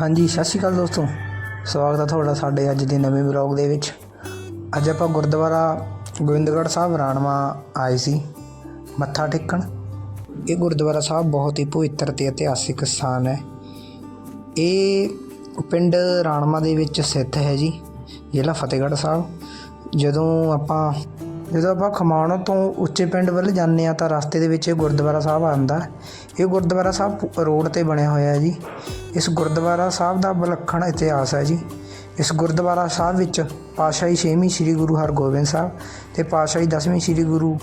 ਹਾਂਜੀ, ਸਤਿ ਸ਼੍ਰੀ ਅਕਾਲ ਦੋਸਤੋ। ਸਵਾਗਤ ਹੈ ਤੁਹਾਡਾ ਸਾਡੇ ਅੱਜ ਦੇ ਨਵੇਂ ਵਲੌਗ ਦੇ ਵਿੱਚ। ਅੱਜ ਆਪਾਂ ਗੁਰਦੁਆਰਾ ਗੋਬਿੰਦਗੜ੍ਹ ਸਾਹਿਬ ਰਾਣਵਾ ਆਏ ਸੀ, ਮੱਥਾ ਟੇਕਣ। ਇਹ ਗੁਰਦੁਆਰਾ ਸਾਹਿਬ ਬਹੁਤ ਹੀ ਪਵਿੱਤਰ ਤੇ ਇਤਿਹਾਸਿਕ ਸਥਾਨ ਹੈ। ਇਹ ਪਿੰਡ ਰਾਣਵਾ ਦੇ ਵਿੱਚ ਸਥਿਤ ਹੈ ਜੀ, ਜ਼ਿਲ੍ਹਾ ਫਤਿਹਗੜ੍ਹ ਸਾਹਿਬ। ਜਦੋਂ ਆਪਾਂ ਜਦੋਂ ਆਪਾਂ ਖਮਾਣੋਂ ਤੋਂ ਉੱਚੇ ਪਿੰਡ ਵੱਲ ਜਾਂਦੇ ਆ ਤਾਂ ਰਸਤੇ ਦੇ ਵਿੱਚ ਇਹ ਗੁਰਦੁਆਰਾ ਸਾਹਿਬ ਆਉਂਦਾ ਇਹ ਗੁਰਦੁਆਰਾ ਸਾਹਿਬ ਰੋਡ ਤੇ ਬਣਿਆ ਹੋਇਆ ਹੈ ਜੀ। ਇਸ ਗੁਰਦੁਆਰਾ ਸਾਹਿਬ ਦਾ ਵਿਲੱਖਣ ਇਤਿਹਾਸ ਹੈ ਜੀ। ਇਸ ਗੁਰਦੁਆਰਾ ਸਾਹਿਬ ਵਿੱਚ ਪਾਤਸ਼ਾਹੀ ਛੇਵੀਂ ਸ੍ਰੀ ਗੁਰੂ ਹਰਗੋਬਿੰਦ ਸਾਹਿਬ ਤੇ ਪਾਤਸ਼ਾਹੀ ਦਸਵੀਂ ਸ੍ਰੀ ਗੁਰੂ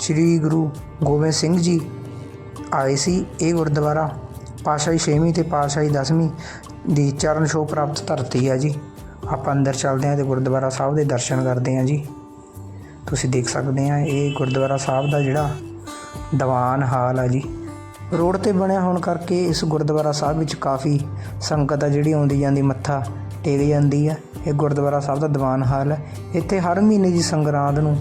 ਸ੍ਰੀ ਗੁਰੂ ਗੋਬਿੰਦ ਸਿੰਘ ਜੀ ਆਏ ਸੀ ਇਹ ਗੁਰਦੁਆਰਾ। ਪਾਤਸ਼ਾਹੀ ਛੇਵੀਂ ਤੇ ਪਾਤਸ਼ਾਹੀ ਦਸਵੀਂ ਦੀ ਚਰਨ ਛੋਹ ਪ੍ਰਾਪਤ ਧਰਤੀ ਹੈ ਜੀ। ਆਪਾਂ ਅੰਦਰ ਚੱਲਦੇ ਹਾਂ ਤੇ ਗੁਰਦੁਆਰਾ ਸਾਹਿਬ ਦੇ ਦਰਸ਼ਨ ਕਰਦੇ ਹਾਂ ਜੀ। ਤੁਸੀਂ ਦੇਖ ਸਕਦੇ ਆ, ਇਹ ਗੁਰਦੁਆਰਾ ਸਾਹਿਬ ਦਾ ਜਿਹੜਾ ਦੀਵਾਨ ਹਾਲ ਆ ਜੀ। ਰੋਡ ਤੇ ਬਣਿਆ ਹੋਣ ਕਰਕੇ ਇਸ ਗੁਰਦੁਆਰਾ ਸਾਹਿਬ ਵਿੱਚ ਕਾਫੀ ਸੰਗਤ ਆ ਜਿਹੜੀ ਆਉਂਦੀ ਜਾਂਦੀ, ਮੱਥਾ ਟੇਕ ਜਾਂਦੀ ਆ। ਇਹ ਗੁਰਦੁਆਰਾ ਸਾਹਿਬ ਦਾ ਦੀਵਾਨ ਹਾਲ ਹੈ ਇੱਥੇ ਹਰ ਮਹੀਨੇ ਦੀ ਸੰਗਰਾਂਦ ਨੂੰ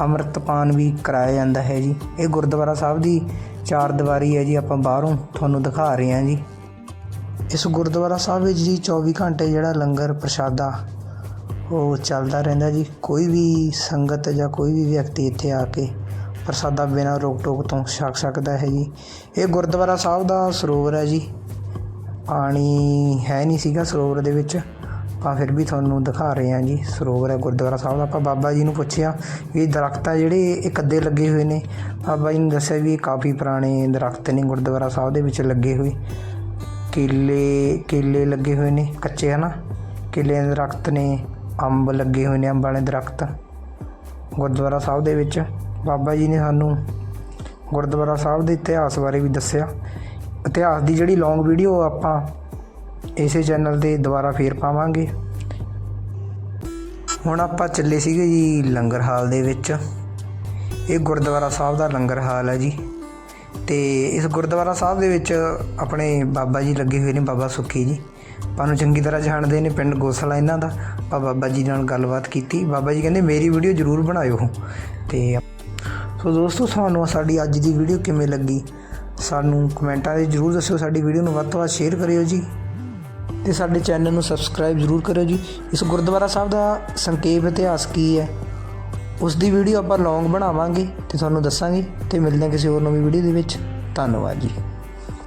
ਅੰਮ੍ਰਿਤਪਾਨ ਵੀ ਕਰਾਇਆ ਜਾਂਦਾ ਹੈ ਜੀ। ਇਹ ਗੁਰਦੁਆਰਾ ਸਾਹਿਬ ਦੀ ਚਾਰ ਦੀਵਾਰੀ ਹੈ ਜੀ, ਆਪਾਂ ਬਾਹਰੋਂ ਤੁਹਾਨੂੰ ਦਿਖਾ ਰਹੇ ਹਾਂ ਜੀ। ਇਸ ਗੁਰਦੁਆਰਾ ਸਾਹਿਬ ਵਿੱਚ ਜੀ 24 ਘੰਟੇ ਜਿਹੜਾ ਲੰਗਰ ਪ੍ਰਸ਼ਾਦਾ ਉਹ ਚੱਲਦਾ ਰਹਿੰਦਾ ਜੀ। ਕੋਈ ਵੀ ਸੰਗਤ ਜਾਂ ਕੋਈ ਵੀ ਵਿਅਕਤੀ ਇੱਥੇ ਆ ਕੇ ਪ੍ਰਸਾਦਾ ਬਿਨਾਂ ਰੋਕ ਟੋਕ ਤੋਂ ਛਕ ਸਕਦਾ ਹੈ ਜੀ। ਇਹ ਗੁਰਦੁਆਰਾ ਸਾਹਿਬ ਦਾ ਸਰੋਵਰ ਹੈ ਜੀ। ਪਾਣੀ ਹੈ ਨਹੀਂ ਸੀਗਾ ਸਰੋਵਰ ਦੇ ਵਿੱਚ। ਆਪਾਂ ਫਿਰ ਵੀ ਤੁਹਾਨੂੰ ਦਿਖਾ ਰਹੇ ਹਾਂ ਜੀ। ਸਰੋਵਰ ਹੈ ਗੁਰਦੁਆਰਾ ਸਾਹਿਬ ਦਾ। ਆਪਾਂ ਬਾਬਾ ਜੀ ਨੂੰ ਪੁੱਛਿਆ ਵੀ ਇਹ ਦਰਖਤ ਆ ਜਿਹੜੇ, ਇਹ ਅੱਧੇ ਲੱਗੇ ਹੋਏ ਨੇ। ਬਾਬਾ ਜੀ ਨੇ ਦੱਸਿਆ ਵੀ ਇਹ ਕਾਫੀ ਪੁਰਾਣੇ ਦਰਖਤ ਨੇ ਗੁਰਦੁਆਰਾ ਸਾਹਿਬ ਦੇ ਵਿੱਚ ਲੱਗੇ ਹੋਏ। ਕੇਲੇ ਕੇਲੇ ਲੱਗੇ ਹੋਏ ਨੇ ਕੱਚੇ, ਹਨਾ? ਕੇਲੇ ਦੇ ਦਰਖਤ ਨੇ। ਅੰਬ ਲੱਗੇ ਹੋਏ ਨੇ ਅੰਬ ਵਾਲੇ ਦਰਖਤ। ਗੁਰਦੁਆਰਾ ਸਾਹਿਬ ਦੇ ਵਿੱਚ ਬਾਬਾ ਜੀ ਨੇ ਸਾਨੂੰ ਗੁਰਦੁਆਰਾ ਸਾਹਿਬ ਦੇ ਇਤਿਹਾਸ ਬਾਰੇ ਵੀ ਦੱਸਿਆ। ਇਤਿਹਾਸ ਦੀ ਜਿਹੜੀ ਲੌਂਗ ਵੀਡੀਓ ਆਪਾਂ ਇਸੇ ਚੈਨਲ ਤੇ ਦੁਬਾਰਾ ਫੇਰ ਪਾਵਾਂਗੇ। ਹੁਣ ਆਪਾਂ ਚੱਲੇ ਸੀਗੇ ਜੀ ਲੰਗਰ ਹਾਲ ਦੇ ਵਿੱਚ। ਇਹ ਗੁਰਦੁਆਰਾ ਸਾਹਿਬ ਦਾ ਲੰਗਰ ਹਾਲ ਹੈ ਜੀ। ਤੇ ਇਸ ਗੁਰਦੁਆਰਾ ਸਾਹਿਬ ਦੇ ਵਿੱਚ ਆਪਣੇ ਬਾਬਾ ਜੀ ਲੱਗੇ ਹੋਏ ਨੇ, ਬਾਬਾ ਸੁੱਖੀ ਜੀ। ਆਪਾਂ ਨੂੰ ਚੰਗੀ ਤਰ੍ਹਾਂ ਜਾਣਦੇ ਨੇ ਪਿੰਡ ਗੋਸਲਾ ਇਹਨਾਂ ਦਾ। ਆਪਾਂ ਬਾਬਾ ਜੀ ਨਾਲ ਗੱਲਬਾਤ ਕੀਤੀ। ਬਾਬਾ ਜੀ ਕਹਿੰਦੇ, ਮੇਰੀ ਵੀਡੀਓ ਜ਼ਰੂਰ ਬਣਾਇਓ। ਤੇ ਸੋ ਦੋਸਤੋ, ਤੁਹਾਨੂੰ ਸਾਡੀ ਅੱਜ ਦੀ ਵੀਡੀਓ ਕਿਵੇਂ ਲੱਗੀ? ਸਾਨੂੰ ਕਮੈਂਟਾਂ 'ਚ ਜ਼ਰੂਰ ਦੱਸਿਓ। ਸਾਡੀ ਵੀਡੀਓ ਨੂੰ ਵੱਧ ਤੋਂ ਵੱਧ ਸ਼ੇਅਰ ਕਰਿਓ ਜੀ। ਤੇ ਸਾਡੇ ਚੈਨਲ ਨੂੰ ਸਬਸਕ੍ਰਾਈਬ ਜ਼ਰੂਰ ਕਰਿਓ ਜੀ। ਇਸ ਗੁਰਦੁਆਰਾ ਸਾਹਿਬ ਦਾ ਸੰਖੇਪ ਇਤਿਹਾਸ ਕੀ ਹੈ? ਉਸ ਦੀ ਵੀਡੀਓ ਆਪਾਂ ਲੌਂਗ ਬਣਾਵਾਂਗੇ ਤੇ ਤੁਹਾਨੂੰ ਦੱਸਾਂਗੇ। ਤੇ ਮਿਲਦੇ ਹਾਂ ਕਿਸੇ ਹੋਰ ਨਵੀਂ ਵੀਡੀਓ ਦੇ ਵਿੱਚ। ਧੰਨਵਾਦ ਜੀ।